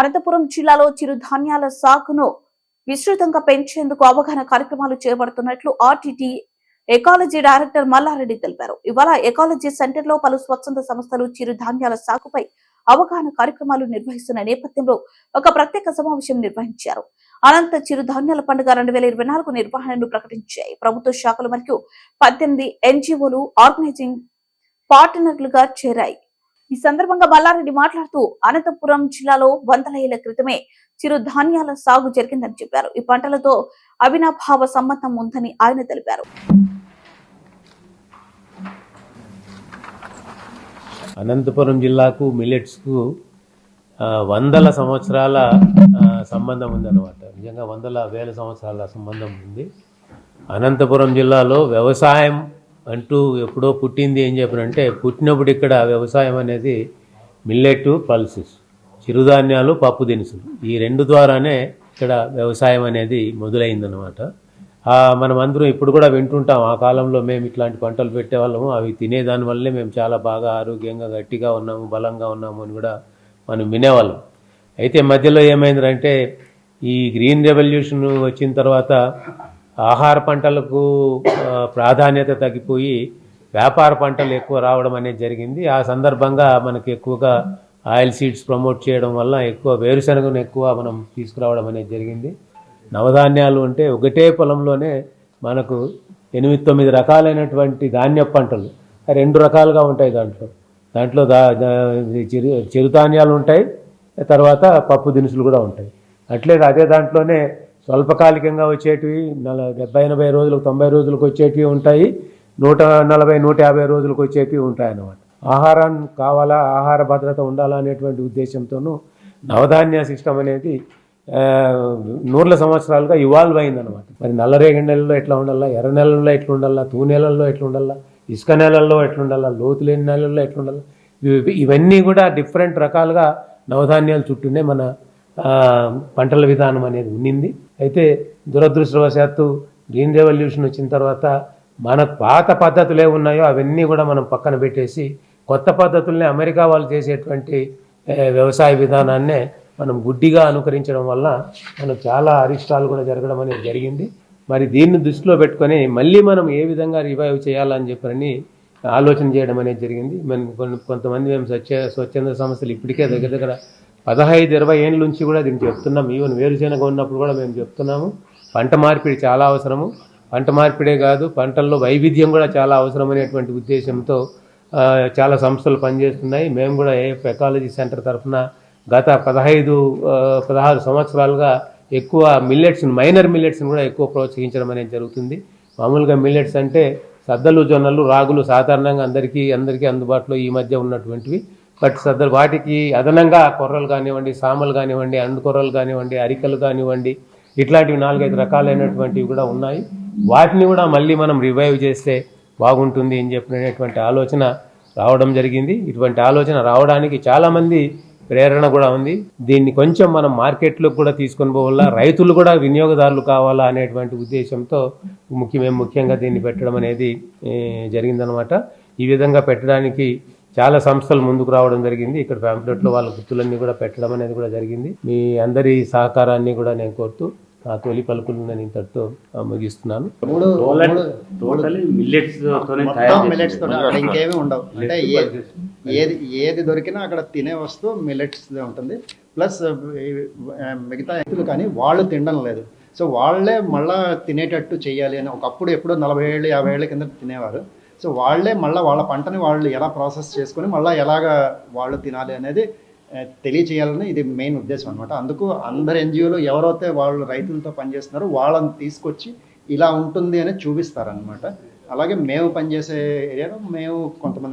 అనంతపురం జిల్లాలో చిరుధాన్యాల సాగును విస్తృతంగా పెంచేందుకు అవగాహన కార్యక్రమాలు చేపడుతున్నట్లు ఆర్టీటీ ఎకాలజీ డైరెక్టర్ మల్లారెడ్డి తెలిపారు. ఇవాళ ఎకాలజీ సెంటర్లో పలు స్వచ్ఛంద సంస్థలు చిరుధాన్యాల సాగుపై అవగాహన కార్యక్రమాలు నిర్వహిస్తున్న నేపథ్యంలో ఒక ప్రత్యేక సమావేశం నిర్వహించారు. అనంత చిరుధాన్యాల పండుగ రెండు వేల ఇరవై నాలుగు నిర్వహణను ప్రకటించాయి. ప్రభుత్వ శాఖలు మరియు పద్దెనిమిది ఎన్జిఓలు ఆర్గనైజింగ్ పార్టనర్లుగా చేరాయి. ఈ సందర్భంగా మల్లారెడ్డి మాట్లాడుతూ అనంతపురం జిల్లాలో వందల ఏళ్ళ క్రితమే చిరుధాన్యాల సాగు జరిగిందని చెప్పారు. ఈ పంటలతో అవినాభావ సంబంధం ఉందని ఆయన తెలిపారు. అనంతపురం జిల్లాకు మిల్లెట్స్కు వందల సంవత్సరాల సంబంధం ఉందన్నమాట. నిజంగా వందల వేల సంవత్సరాల సంబంధం ఉంది. అనంతపురం జిల్లాలో వ్యవసాయం అంటూ ఎప్పుడో పుట్టింది ఏం చెప్పారంటే పుట్టినప్పుడు ఇక్కడ వ్యవసాయం అనేది మిల్లెట్ పల్సెస్ చిరుధాన్యాలు పప్పు దినుసులు. ఈ రెండు ద్వారానే ఇక్కడ వ్యవసాయం అనేది మొదలైందనమాట ఆ, మనం అందరం ఇప్పుడు కూడా వింటుంటాం ఆ కాలంలో మేము ఇట్లాంటి పంటలు పెట్టేవాళ్ళము అవి తినేదాని వల్లే మేము చాలా బాగా ఆరోగ్యంగా గట్టిగా ఉన్నాము బలంగా ఉన్నాము అని కూడా మనం వినేవాళ్ళం. అయితే మధ్యలో ఏమైందంటే ఈ గ్రీన్ రెవల్యూషన్ వచ్చిన తర్వాత ఆహార పంటలకు ప్రాధాన్యత తగ్గిపోయి వ్యాపార పంటలు ఎక్కువ రావడం అనేది జరిగింది. ఆ సందర్భంగా మనకి ఎక్కువగా ఆయిల్ సీడ్స్ ప్రమోట్ చేయడం వల్ల ఎక్కువ వేరుశనగను ఎక్కువ మనం తీసుకురావడం అనేది జరిగింది. నవధాన్యాలు అంటే ఒకటే పొలంలోనే మనకు ఎనిమిది తొమ్మిది రకాలైనటువంటి ధాన్య పంటలు రెండు రకాలుగా ఉంటాయి దాంట్లో. దాంట్లో దా- చిరు చిరుధాన్యాలు ఉంటాయి తర్వాత పప్పు దినుసులు కూడా ఉంటాయి. అట్లే అదే దాంట్లోనే స్వల్పకాలికంగా వచ్చేటివి నల డెబ్బై ఎనభై రోజులకు తొంభై రోజులకు వచ్చేటివి ఉంటాయి. నూట నలభై నూట యాభై రోజులకు వచ్చేటివి ఉంటాయి అన్నమాట ఆహారం కావాలా ఆహార భద్రత ఉండాలా అనేటువంటి ఉద్దేశంతోనూ నవధాన్య సిస్టమ్ అనేది నూర్ల సంవత్సరాలుగా ఇవాల్వ్ అయిందనమాట మరి నల్లరేగడి నెలల్లో ఎట్లా ఉండాలా ఎర్ర నెలల్లో ఎట్లా ఉండాలా తూ నెలల్లో ఎట్లా ఉండాలా ఇసుక నెలల్లో ఎట్లా ఉండాలా లోతు లేని నెలల్లో ఎట్లా ఉండాలా ఇవి- ఇవన్నీ కూడా డిఫరెంట్ రకాలుగా నవధాన్యాల చుట్టూనే మన పంటల విధానం అనేది ఉన్నింది. అయితే దురదృష్టవశాత్తు గ్రీన్ రెవల్యూషన్ వచ్చిన తర్వాత మనకు పాత పద్ధతులు ఉన్నాయో అవన్నీ కూడా మనం పక్కన పెట్టేసి కొత్త పద్ధతుల్ని అమెరికా వాళ్ళు చేసేటువంటి వ్యవసాయ విధానాన్నే మనం గుడ్డిగా అనుకరించడం వల్ల మనకు చాలా అరిష్టాలు కూడా జరగడం అనేది జరిగింది. మరి దీన్ని దృష్టిలో పెట్టుకొని మళ్ళీ మనం ఏ విధంగా రివైవ్ చేయాలని చెప్పని ఆలోచన చేయడం అనేది జరిగింది. మనం కొన్ని కొంతమంది మేము స్వచ్ఛ స్వచ్ఛంద సంస్థలు ఇప్పటికే దగ్గర దగ్గర పదహైదు ఇరవై ఏళ్ళ నుంచి కూడా దీన్ని చెప్తున్నాం. ఈవెన్ వేరుశెనగ ఉన్నప్పుడు కూడా మేము చెప్తున్నాము. పంట మార్పిడి చాలా అవసరము. పంట మార్పిడే కాదు పంటల్లో వైవిధ్యం కూడా చాలా అవసరం అనేటువంటి ఉద్దేశంతో చాలా సంస్థలు పనిచేస్తున్నాయి. మేము కూడా ఏఎఫ్ ఎకాలజీ సెంటర్ తరఫున గత పదహైదు పదహారు సంవత్సరాలుగా ఎక్కువ మిల్లెట్స్ మైనర్ మిల్లెట్స్ని కూడా ఎక్కువ ప్రోత్సహించడం అనేది జరుగుతుంది. మామూలుగా మిల్లెట్స్ అంటే సద్దలు జొన్నలు రాగులు సాధారణంగా అందరికీ అందరికీ అందుబాటులో ఈ మధ్య ఉన్నటువంటివి. బట్ సద్ద వాటికి అదనంగా కొర్రలు కానివ్వండి సామలు కానివ్వండి అండుకొర్రలు కానివ్వండి అరికలు కానివ్వండి ఇట్లాంటివి నాలుగైదు రకాలైనటువంటివి కూడా ఉన్నాయి. వాటిని కూడా మళ్ళీ మనం రివైవ్ చేస్తే బాగుంటుంది అని చెప్పినటువంటి ఆలోచన రావడం జరిగింది. ఇటువంటి ఆలోచన రావడానికి చాలామంది ప్రేరణ కూడా ఉంది. దీన్ని కొంచెం మనం మార్కెట్లోకి కూడా తీసుకొని పోవాలా? రైతులు కూడా వినియోగదారులు కావాలా అనేటువంటి ఉద్దేశంతో ముఖ్యమే ముఖ్యంగా దీన్ని పెట్టడం అనేది జరిగిందనమాట ఈ విధంగా పెట్టడానికి చాలా సంస్థలు ముందుకు రావడం జరిగింది. ఇక్కడ ప్యాంప్లెట్లో వాళ్ళ గుర్తులన్నీ కూడా పెట్టడం అనేది కూడా జరిగింది. మీ అందరి సహకారాన్ని కూడా నేను కోరుతూ నా తొలి పలుకులు నేను ఇంతటితో ఆ, ముగిస్తున్నాను ఇంకేమీ ఉండవు. అంటే. ఏది ఏది దొరికినా అక్కడ తినే వస్తువు మిల్లెట్స్ ఉంటుంది. ప్లస్ మిగతా వ్యక్తులు కానీ వాళ్ళు తినడం లేదు. సో వాళ్ళే మళ్ళా తినేటట్టు చేయాలి అని ఒకప్పుడు ఎప్పుడో నలభై ఏళ్ళు యాభై ఏళ్ళ కింద తినేవారు. సో వాళ్ళే మళ్ళీ వాళ్ళ పంటని వాళ్ళు ఎలా ప్రాసెస్ చేసుకొని మళ్ళీ ఎలాగ వాళ్ళు తినాలి అనేది తెలియచేయాలని ఇది మెయిన్ ఉద్దేశం అనమాట అందుకు అందరు ఎన్జిఓలు ఎవరైతే వాళ్ళు రైతులతో పనిచేస్తున్నారో వాళ్ళని తీసుకొచ్చి ఇలా ఉంటుంది అని చూపిస్తారనమాట అలాగే మేము పనిచేసే ఏరియాలో మేము కొంతమంది